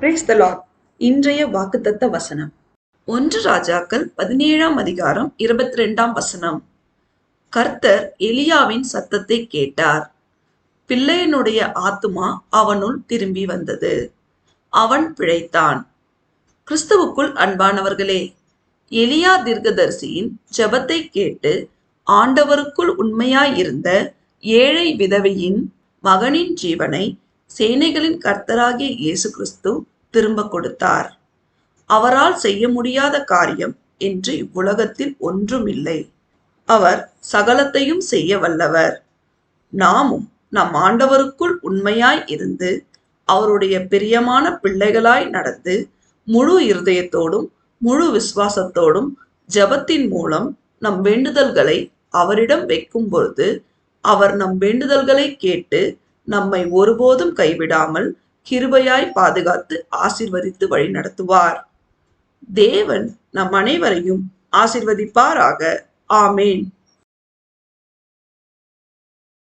Brace த Lord இன்றைய வாக்குத்தத்த வசனம். ஒன்று ராஜாக்கள் பதினேழாம் அதிகாரம் இருபத்தி ரெண்டாம் வசனம். கர்த்தர் எலியாவின் சத்தத்தை கேட்டார். பிள்ளையனுடைய ஆத்துமா அவனுள் திரும்பி வந்தது. அவன் பிழைத்தான். கிறிஸ்துவுக்குள் அன்பானவர்களே எலியா தீர்க்கதரிசியின் ஜபத்தை கேட்டு ஆண்டவருக்குள் உண்மையாயிருந்த ஏழை விதவையின் மகனின் ஜீவனை சேனைகளின் கர்த்தராகிய இயேசு கிறிஸ்து திரும்ப கொடுத்தார். அவரால் செய்ய முடியாத காரியம் என்று இவ்வுலகத்தில் ஒன்றுமில்லை. அவர் சகலத்தையும் செய்ய வல்லவர். நாமும் நம் ஆண்டவருக்குள் உண்மையாய் இருந்து அவருடைய பிரியமான பிள்ளைகளாய் நடந்து முழு இருதயத்தோடும் முழு விசுவாசத்தோடும் ஜெபத்தின் மூலம் நம் வேண்டுதல்களை அவரிடம் வைக்கும் பொழுது அவர் நம் வேண்டுதல்களை கேட்டு நம்மை ஒருபோதும் கைவிடாமல் கிருபையாய் பாதுகாத்து ஆசிர்வதித்து வழி நடத்துவார். தேவன் நம் அனைவரையும் ஆசிர்வதிப்பாராக. ஆமேன்.